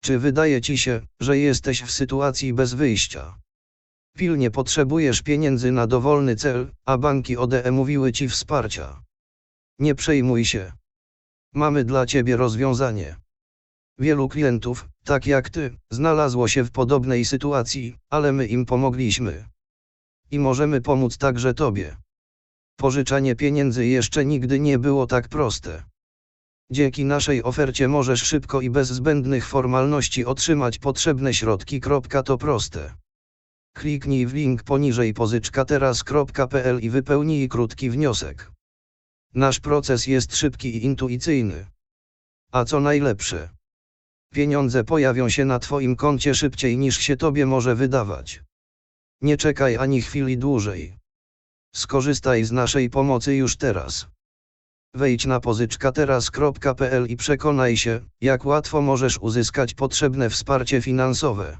Czy wydaje ci się, że jesteś w sytuacji bez wyjścia? Pilnie potrzebujesz pieniędzy na dowolny cel, a banki ODE mówiły ci wsparcia. Nie przejmuj się. Mamy dla ciebie rozwiązanie. Wielu klientów, tak jak ty, znalazło się w podobnej sytuacji, ale my im pomogliśmy. I możemy pomóc także tobie. Pożyczanie pieniędzy jeszcze nigdy nie było tak proste. Dzięki naszej ofercie możesz szybko i bez zbędnych formalności otrzymać potrzebne środki. To proste. Kliknij w link poniżej pożyczkateraz.pl i wypełnij krótki wniosek. Nasz proces jest szybki i intuicyjny. A co najlepsze? Pieniądze pojawią się na Twoim koncie szybciej niż się Tobie może wydawać. Nie czekaj ani chwili dłużej. Skorzystaj z naszej pomocy już teraz. Wejdź na pożyczkateraz.pl i przekonaj się, jak łatwo możesz uzyskać potrzebne wsparcie finansowe.